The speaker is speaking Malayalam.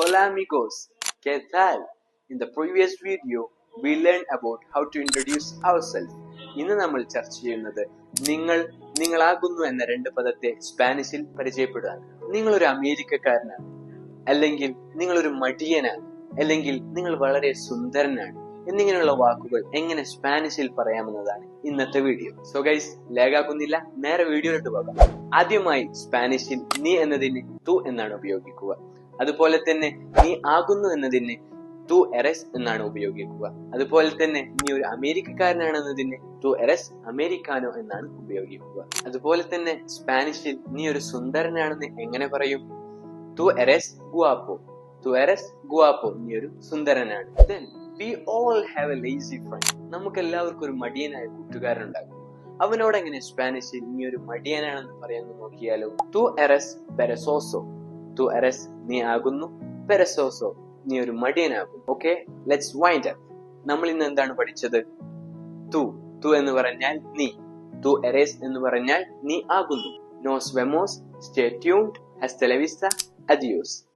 Hola amigos, ¿qué tal? In the previous video, we learned about how to introduce ourselves. ഇന്ന് നമ്മൾ ചർച്ച ചെയ്യുന്നത് നിങ്ങൾ നിങ്ങളാകുന്നു എന്ന രണ്ട് പദത്തെ സ്പാനിഷിൽ പരിചയപ്പെടുകയാണ് നിങ്ങൾ ഒരു അമേരിക്കക്കാരനാണ് അല്ലെങ്കിൽ നിങ്ങൾ ഒരു മടിയനാണ് അല്ലെങ്കിൽ നിങ്ങൾ വളരെ സുന്ദരനാണ് എന്നിങ്ങനെയുള്ള വാക്കുകൾ എങ്ങനെ സ്പാനിഷിൽ പറയാമെന്നതാണ് ഇന്നത്തെ വീഡിയോ സോ ഗൈസ് ലേഖാക്കുന്നില്ല നേരെ വീഡിയോയിലോട്ട് പോകാം. ആദ്യമായി സ്പാനിഷിൽ നീ എന്നതിന് തു എന്നാണ് ഉപയോഗിക്കുക. അതുപോലെ തന്നെ നീ ആകുന്നു എന്നതിന് തു എറസ് എന്നാണ് ഉപയോഗിക്കുക. അതുപോലെ തന്നെ നീ ഒരു അമേരിക്കക്കാരനാണെന്നതിന് തു എറസ് അമേരിക്കാനോ എന്നാണ് ഉപയോഗിക്കുക. അതുപോലെ തന്നെ സ്പാനിഷിൽ നീ ഒരു സുന്ദരനാണെന്ന് എങ്ങനെ പറയും? തു എറസ് ഗുവാപ്പോ തു എറസ് ഗുവാപ്പോ നീ ഒരു സുന്ദരനാണ്. Then, we all have a lazy friend. നമുക്ക് എല്ലാവർക്കും ഒരു മടിയനായ കൂട്ടുകാരനുണ്ടാകും. അവനോട് എങ്ങനെ സ്പാനിഷിൽ നീ ഒരു മടിയനാണെന്ന് പറയാൻ നോക്കിയാലോ? തു എറസ് പെരസോസോ. തു അരസ് നീ ആകുന്നു. പെരസോസോ നീ ഒരു മടിയനാകും ഓക്കെ ലെറ്റ്സ് വൈൻഡ് അപ്പ് നമ്മൾ ഇന്ന് എന്താണ് പഠിച്ചത്? തു തു എന്ന് പറഞ്ഞാൽ നീ. തു എറേസ് എന്ന് പറഞ്ഞാൽ നീ ആകുന്നു. നോസ് വെമോസ് സ്റ്റേ ട്യൂൺഡ് ഹസ്തലവിസ അദിയോസ്